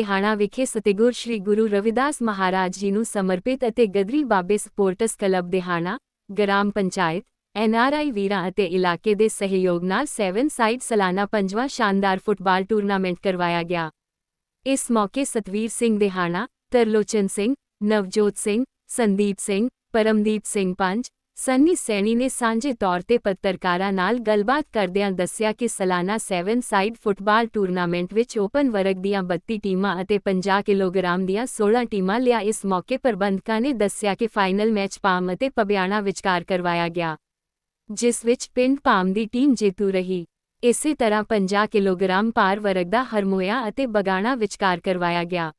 ਦਿਹਾਣਾ ਵਿਖੇ ਸਤਿਗੁਰ ਸ੍ਰੀ ਗੁਰੂ ਰਵਿਦਾਸ ਮਹਾਰਾਜ ਜੀ ਨੂੰ ਸਮਰਪਿਤ ਅਤੇ Ghadri Babe sports club Dihana, gram panchayat NRI ਵੀਰਾਂ ਅਤੇ ਇਲਾਕੇ ਦੇ ਸਹਿਯੋਗ ਨਾਲ 7 ਸਾਈਡ ਸਾਲਾਨਾ ਪੰਜਵਾਂ ਸ਼ਾਨਦਾਰ ਫੁੱਟਬਾਲ ਟੂਰਨਾਮੈਂਟ ਕਰਵਾਇਆ ਗਿਆ। ਇਸ ਮੌਕੇ ਸਤਵੀਰ ਸਿੰਘ ਦਿਹਾਣਾ, ਤਰਲੋਚਨ ਸਿੰਘ, ਨਵਜੋਤ ਸਿੰਘ, ਸੰਦੀਪ ਸਿੰਘ, ਪਰਮਦੀਪ ਸਿੰਘ ਪੰਜ ਸੰਨੀ ਸੈਣੀ ਨੇ ਸਾਂਝੇ ਤੌਰ ਤੇ ਪੱਤਰਕਾਰਾਂ ਨਾਲ ਗੱਲਬਾਤ ਕਰਦਿਆਂ ਦੱਸਿਆ ਕਿ ਸਾਲਾਨਾ 7 ਸਾਈਡ ਫੁੱਟਬਾਲ ਟੂਰਨਾਮੈਂਟ ਵਿੱਚ ਓਪਨ ਵਰਗ ਦੀਆਂ 32 ਟੀਮਾਂ ਅਤੇ 50 ਕਿਲੋਗ੍ਰਾਮ ਦੀਆਂ 16 ਟੀਮਾਂ ਲਿਆ। ਇਸ ਮੌਕੇ ਪ੍ਰਬੰਧਕਾਂ ਨੇ ਦੱਸਿਆ ਕਿ ਫਾਈਨਲ ਮੈਚ ਪਾਮ ਅਤੇ ਪਬਿਆਣਾ ਵਿਚਕਾਰ ਕਰਵਾਇਆ ਗਿਆ, ਜਿਸ ਵਿੱਚ ਪਿੰਡ ਪਾਮ ਦੀ ਟੀਮ ਜੇਤੂ ਰਹੀ। ਇਸੇ ਤਰ੍ਹਾਂ 50 ਕਿਲੋਗ੍ਰਾਮ ਭਾਰ ਵਰਗ ਦਾ ਹਰਮੋਇਆ ਅਤੇ ਬਗਾਣਾ ਵਿਚਕਾਰ ਕਰਵਾਇਆ ਗਿਆ,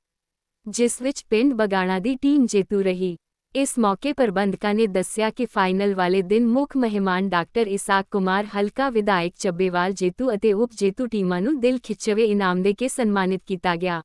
ਜਿਸ ਵਿੱਚ ਪਿੰਡ ਬਗਾਣਾ ਦੀ ਟੀਮ ਜੇਤੂ ਰਹੀ। ਇਸ ਮੌਕੇ ਪ੍ਰਬੰਧਕਾਂ ਨੇ ਦੱਸਿਆ ਕਿ ਫਾਈਨਲ ਵਾਲੇ ਦਿਨ ਮੁੱਖ ਮਹਿਮਾਨ ਡਾਕਟਰ ਇਸਾਕ ਕੁਮਾਰ, ਹਲਕਾ ਵਿਧਾਇਕ ਚੱਬੇਵਾਲ ਜੇਤੂ ਅਤੇ ਉਪ ਜੇਤੂ ਟੀਮਾਂ ਨੂੰ ਦਿਲ ਖਿੱਚਵੇ ਇਨਾਮ ਦੇ ਕੇ ਸਨਮਾਨਿਤ ਕੀਤਾ ਗਿਆ।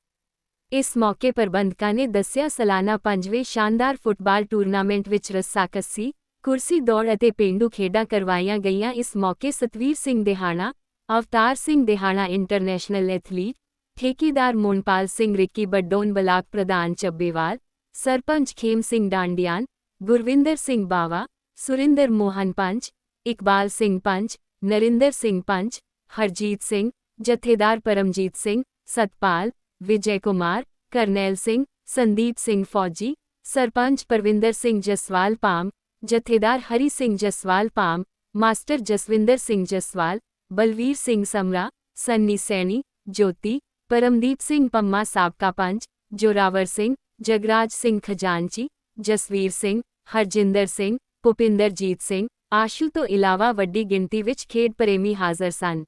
ਇਸ ਮੌਕੇ ਪ੍ਰਬੰਧਕਾਂ ਨੇ ਦੱਸਿਆ, ਸਾਲਾਨਾ ਪੰਜਵੇਂ ਸ਼ਾਨਦਾਰ ਫੁੱਟਬਾਲ ਟੂਰਨਾਮੈਂਟ ਵਿੱਚ ਰੱਸਾਕੱਸੀ ਕੁਰਸੀ ਦੌੜ ਅਤੇ ਪੇਂਡੂ ਖੇਡਾਂ ਕਰਵਾਈਆਂ ਗਈਆਂ। ਇਸ ਮੌਕੇ ਸਤਵੀਰ ਸਿੰਘ ਦਿਹਾਣਾ, ਅਵਤਾਰ ਸਿੰਘ ਦਿਹਾਣਾ ਇੰਟਰਨੈਸ਼ਨਲ ਐਥਲੀਟ, ਠੇਕੇਦਾਰ ਮੋਨਪਾਲ ਸਿੰਘ ਰਿੱਕੀ, ਬੱਡੋਨ ਬਲਾਕ ਪ੍ਰਧਾਨ ਚੱਬੇਵਾਲ ਸਰਪੰਚ ਖੇਮ ਸਿੰਘ ਡਾਂਡੀਆਨ ਗੁਰਵਿੰਦਰ ਸਿੰਘ ਬਾਵਾ ਸੁਰਿੰਦਰ ਮੋਹਨ ਪੰਚ ਇਕਬਾਲ ਸਿੰਘ ਪੰਚ ਨਰਿੰਦਰ ਸਿੰਘ ਪੰਚ ਹਰਜੀਤ ਸਿੰਘ ਜਥੇਦਾਰ ਪਰਮਜੀਤ ਸਿੰਘ ਸਤਪਾਲ ਵਿਜੇ ਕੁਮਾਰ ਕਰਨੈਲ ਸਿੰਘ ਸੰਦੀਪ ਸਿੰਘ ਫੌਜੀ ਸਰਪੰਚ ਪਰਵਿੰਦਰ ਸਿੰਘ ਜਸਵਾਲ ਪਾਮ ਜਥੇਦਾਰ ਹਰੀ ਸਿੰਘ ਜਸਵਾਲ ਪਾਮ ਮਾਸਟਰ ਜਸਵਿੰਦਰ ਸਿੰਘ ਜਸਵਾਲ ਬਲਵੀਰ ਸਿੰਘ ਸਮਰਾ ਸੰਨੀ ਸੈਣੀ ਜੋਤੀ ਪਰਮਦੀਪ ਸਿੰਘ ਪੰਮਾ ਸਾਬਕਾ ਪੰਚ ਜੋਰਾਵਰ ਸਿੰਘ ਜਗਰਾਜ ਸਿੰਘ ਖਜ਼ਾਨਚੀ, ਜਸਵੀਰ ਸਿੰਘ, ਹਰਜਿੰਦਰ ਸਿੰਘ, ਭੁਪਿੰਦਰਜੀਤ ਸਿੰਘ, ਆਸ਼ੂ ਤੋਂ ਇਲਾਵਾ ਵੱਡੀ ਗਿਣਤੀ ਵਿੱਚ ਖੇਡ ਪ੍ਰੇਮੀ ਹਾਜ਼ਰ ਸਨ।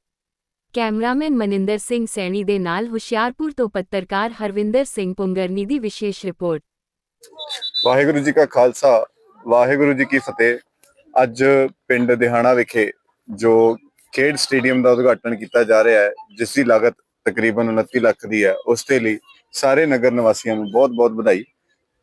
ਕੈਮਰਾਮੈਨ ਮਨਿੰਦਰ ਸਿੰਘ ਸੈਣੀ ਦੇ ਨਾਲ ਹੁਸ਼ਿਆਰਪੁਰ ਤੋਂ ਪੱਤਰਕਾਰ ਹਰਵਿੰਦਰ ਸਿੰਘ ਪੁੰਗਰਨੀ ਦੀ ਵਿਸ਼ੇਸ਼ ਰਿਪੋਰਟ। ਵਾਹਿਗੁਰੂ ਜੀ ਕਾ ਖਾਲਸਾ, ਵਾਹਿਗੁਰੂ ਜੀ ਕੀ ਫਤਿਹ। ਅੱਜ ਪਿੰਡ ਦਿਹਾਣਾ ਵਿਖੇ ਜੋ ਖੇਡ ਸਟੇਡੀਅਮ ਦਾ ਉਦਘਾਟਨ ਕੀਤਾ ਜਾ ਰਿਹਾ ਹੈ, ਜਿਸ ਦੀ ਲਾਗਤ ਤਕਰੀਬਨ 29 ਲੱਖ ਦੀ ਹੈ, ਉਸ ਦੇ ਲਈ ਸਾਰੇ ਨਗਰ ਨਿਵਾਸੀਆਂ ਨੂੰ ਬਹੁਤ-ਬਹੁਤ ਵਧਾਈ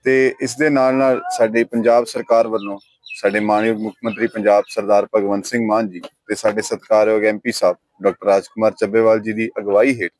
ਤੇ ਇਸ ਦੇ ਨਾਲ ਨਾਲ ਸਾਡੀ ਪੰਜਾਬ ਸਰਕਾਰ ਵੱਲੋਂ ਸਾਡੇ ਮਾਨਯੋਗ ਮੁੱਖ ਮੰਤਰੀ ਪੰਜਾਬ ਸਰਦਾਰ ਭਗਵੰਤ ਸਿੰਘ ਮਾਨ ਜੀ ਤੇ ਸਾਡੇ ਸਤਿਕਾਰਯੋਗ ਐਮਪੀ ਸਾਹਿਬ ਡਾਕਟਰ ਰਾਜਕੁਮਾਰ ਚੱਬੇਵਾਲ ਜੀ ਦੀ ਅਗਵਾਈ ਹੇਠ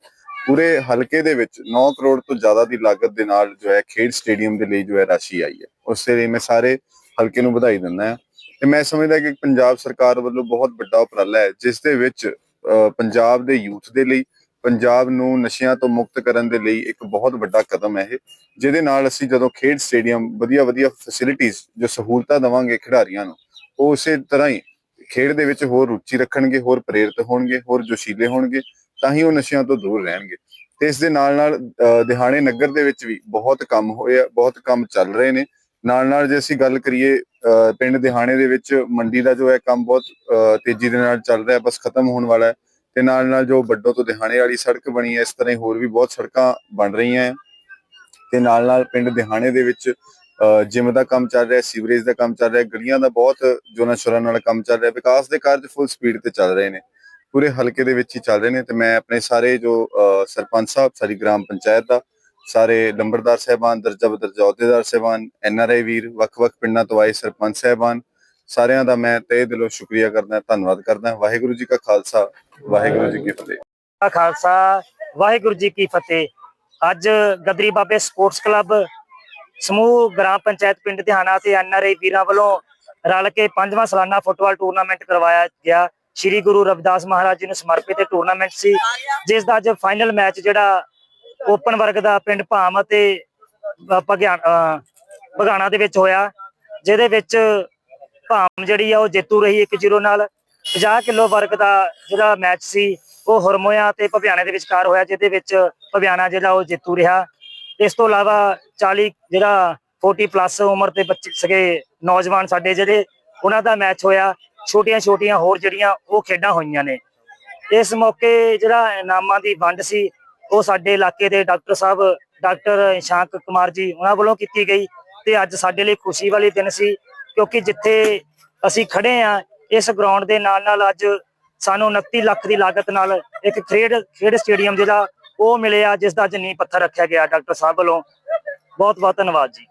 ਪੂਰੇ ਹਲਕੇ ਦੇ ਵਿੱਚ 9 ਕਰੋੜ ਤੋਂ ਜ਼ਿਆਦਾ ਦੀ ਲਾਗਤ ਦੇ ਨਾਲ ਜੋ ਹੈ ਖੇਡ ਸਟੇਡੀਅਮ ਦੇ ਲਈ ਜੋ ਹੈ ਰਾਸ਼ੀ ਆਈ ਹੈ। ਉਸ ਦੇ ਲਈ ਮੈਂ ਸਾਰੇ ਹਲਕੇ ਨੂੰ ਵਧਾਈ ਦਿੰਦਾ ਹਾਂ ਤੇ ਮੈਂ ਸਮਝਦਾ ਕਿ ਪੰਜਾਬ ਸਰਕਾਰ ਵੱਲੋਂ ਬਹੁਤ ਵੱਡਾ ਉਪਰਾਲਾ ਹੈ ਜਿਸ ਦੇ ਵਿੱਚ ਅਹ, ਪੰਜਾਬ ਦੇ ਯੂਥ ਦੇ ਲਈ ਪੰਜਾਬ ਨੂੰ ਨਸ਼ਿਆਂ ਤੋਂ ਮੁਕਤ ਕਰਨ ਦੇ ਲਈ ਇੱਕ ਬਹੁਤ ਵੱਡਾ ਕਦਮ ਹੈ ਇਹ, ਜਿਹਦੇ ਨਾਲ ਅਸੀਂ ਜਦੋਂ ਖੇਡ ਸਟੇਡੀਅਮ ਵਧੀਆ ਵਧੀਆ ਫੈਸਿਲਿਟੀਆਂ ਜੋ ਸਹੂਲਤਾਂ ਦਵਾਂਗੇ ਖਿਡਾਰੀਆਂ ਨੂੰ, ਉਹ ਉਸੇ ਤਰ੍ਹਾਂ ਹੀ ਖੇਡ ਦੇ ਵਿੱਚ ਹੋਰ ਰੁਚੀ ਰੱਖਣਗੇ, ਹੋਰ ਪ੍ਰੇਰਿਤ ਹੋਣਗੇ, ਹੋਰ ਜੋਸ਼ੀਲੇ ਹੋਣਗੇ, ਤਾਂ ਹੀ ਉਹ ਨਸ਼ਿਆਂ ਤੋਂ ਦੂਰ ਰਹਿਣਗੇ। ਤੇ ਇਸ ਦੇ ਨਾਲ ਨਾਲ ਦਿਹਾਣੇ ਨਗਰ ਦੇ ਵਿੱਚ ਵੀ ਬਹੁਤ ਕੰਮ ਹੋਏ ਆ, ਬਹੁਤ ਕੰਮ ਚੱਲ ਰਹੇ ਨੇ। ਨਾਲ ਨਾਲ ਜੇ ਅਸੀਂ ਗੱਲ ਕਰੀਏ ਪਿੰਡ ਦਿਹਾਣੇ ਦੇ ਵਿੱਚ ਮੰਡੀ ਦਾ ਜੋ ਹੈ ਕੰਮ ਬਹੁਤ ਤੇਜ਼ੀ ਦੇ ਨਾਲ ਚੱਲ ਰਿਹਾ, ਬਸ ਖਤਮ ਹੋਣ ਵਾਲਾ ਹੈ। ਤੇ ਨਾਲ ਨਾਲ ਜੋ ਵੱਡੋ ਤੋਂ ਦਿਹਾਣੇ ਵਾਲੀ ਸੜਕ ਬਣੀ ਹੈ, ਇਸ ਤਰ੍ਹਾਂ ਹੀ ਹੋਰ ਵੀ ਬਹੁਤ ਸੜਕਾਂ ਬਣ ਰਹੀਆਂ ਹੈ। ਤੇ ਨਾਲ ਨਾਲ ਪਿੰਡ ਦਿਹਾਣੇ ਦੇ ਵਿੱਚ ਜਿਮ ਦਾ ਕੰਮ ਚੱਲ ਰਿਹਾ, ਸੀਵਰੇਜ ਦਾ ਕੰਮ ਚੱਲ ਰਿਹਾ, ਗਲੀਆਂ ਦਾ ਬਹੁਤ ਜੋਨਾ ਸ਼ੋਰਾਂ ਨਾਲ ਕੰਮ ਚੱਲ ਰਿਹਾ, ਵਿਕਾਸ ਦੇ ਕਾਰਜ ਫੁੱਲ ਸਪੀਡ ਤੇ ਚੱਲ ਰਹੇ ਨੇ। ਪੂਰੇ ਹਲਕੇ ਦੇ ਵਿੱਚ ਹੀ ਚੱਲ ਰਹੇ ਨੇ ਤੇ ਮੈਂ ਆਪਣੇ ਸਾਰੇ ਜੋ ਸਰਪੰਚ ਸਾਹਿਬ ਸਾਡੀ ਗ੍ਰਾਮ ਪੰਚਾਇਤ ਦਾ, ਸਾਰੇ ਲੰਬੜਦਾਰ ਸਹਿਬਾਨ ਦਰਜਾ ਬਦਰਜਾ ਅਹੁਦੇਦਾਰ ਸਹਿਬਾਨ ਐਨਆਰਆਈ ਵੀਰ, ਵੱਖ-ਵੱਖ ਪਿੰਡਾਂ ਤੋਂ ਆਏ ਸਰਪੰਚ ਸਹਿਬਾਨ, ਸਾਰਿਆਂ ਦਾ ਮੈਂ ਤਹਿ ਦਿਲੋਂ ਸ਼ੁਕਰੀਆ ਕਰਦਾ, ਧੰਨਵਾਦ ਕਰਦਾ। ਵਾਹਿਗੁਰੂ ਜੀ ਕਾ ਖਾਲਸਾ ਵਾਹਿਗੁਰੂ ਜੀ ਕੀ ਫਤਿਹ। ਦਾ ਖਾਲਸਾ, ਵਾਹਿਗੁਰੂ ਜੀ ਕੀ ਫਤਿਹ। ਅੱਜ ਗਦਰੀ ਬਾਬੇ ਸਪੋਰਟਸ ਕਲੱਬ ਸਮੂਹ ਗ੍ਰਾਮ ਪੰਚਾਇਤ ਪਿੰਡ ਧਿਆਣਾ ਤੇ ਐਨਆਰਆਈ ਵੀਰਾਂ ਵੱਲੋਂ ਰਲ ਕੇ ਪੰਜਵਾਂ ਸਾਲਾਨਾ ਫੁੱਟਬਾਲ ਟੂਰਨਾਮੈਂਟ ਕਰਵਾਇਆ ਗਿਆ। ਸ੍ਰੀ ਗੁਰੂ ਰਵਿਦਾਸ ਮਹਾਰਾਜ ਜੀ ਨੂੰ ਸਮਰਪਿਤ ਇਹ ਟੂਰਨਾਮੈਂਟ ਸੀ, ਜਿਸ ਦਾ ਅੱਜ ਫਾਈਨਲ ਮੈਚ ਜਿਹੜਾ ਓਪਨ ਵਰਗ ਦਾ ਪਿੰਡ ਭਾਮ ਅਤੇ ਭਗਿਆ- ਭਗਾਣਾ ਦੇ ਵਿੱਚ ਹੋਇਆ, ਜਿਹਦੇ ਵਿੱਚ ਭਾਮ ਜਿਹੜੀ ਆ ਉਹ ਜੇਤੂ ਰਹੀ 1-0 ਨਾਲ। 50 ਕਿਲੋ ਵਰਗ ਦਾ ਜਿਹੜਾ ਮੈਚ ਸੀ, ਉਹ ਹਰਮੋਇਆ ਤੇ ਭਵਿਆਣੇ ਦੇ ਵਿਚਕਾਰ ਹੋਇਆ, ਜਿਹਦੇ ਵਿੱਚ ਭਵਿਆਣਾ ਜਿਹੜਾ ਉਹ ਜੇਤੂ ਰਿਹਾ। ਇਸ ਤੋਂ ਇਲਾਵਾ 40 ਜਿਹੜਾ 40 ਪਲੱਸ ਉਮਰ ਦੇ ਬੱਚੇ ਸਗੇ, ਨੌਜਵਾਨ ਸਾਡੇ ਜਿਹੜੇ, ਉਹਨਾਂ ਦਾ ਮੈਚ ਹੋਇਆ। ਛੋਟੀਆਂ ਛੋਟੀਆਂ ਹੋਰ ਜਿਹੜੀਆਂ ਉਹ ਖੇਡਾਂ ਹੋਈਆਂ ਨੇ। ਇਸ ਮੌਕੇ ਜਿਹੜਾ ਇਨਾਮਾਂ ਦੀ ਵੰਡ ਸੀ, ਉਹ ਸਾਡੇ ਇਲਾਕੇ ਦੇ ਡਾਕਟਰ ਸਾਹਿਬ, ਡਾਕਟਰ ਇਸ਼ਾਂਕ ਕੁਮਾਰ ਜੀ ਉਹਨਾਂ ਵੱਲੋਂ ਕੀਤੀ ਗਈ। ਤੇ ਅੱਜ ਸਾਡੇ ਲਈ ਖੁਸ਼ੀ ਵਾਲੇ ਦਿਨ ਸੀ, ਕਿਉਂਕਿ ਜਿੱਥੇ ਅਸੀਂ ਖੜੇ ਆ ਇਸ ਗਰਾਊਂਡ ਦੇ ਨਾਲ ਨਾਲ ਅੱਜ ਸਾਨੂੰ 29 ਲੱਖ ਦੀ ਲਾਗਤ ਨਾਲ ਇੱਕ ਖੇਡ ਖੇਡ ਸਟੇਡੀਅਮ ਜਿਹੜਾ ਉਹ ਮਿਲਿਆ, ਜਿਸ ਦਾ ਅੱਜ ਨੀਂਹ ਪੱਥਰ ਰੱਖਿਆ ਗਿਆ ਡਾਕਟਰ ਸਾਹਿਬ ਵੱਲੋਂ। ਬਹੁਤ ਬਹੁਤ ਧੰਨਵਾਦ ਜੀ।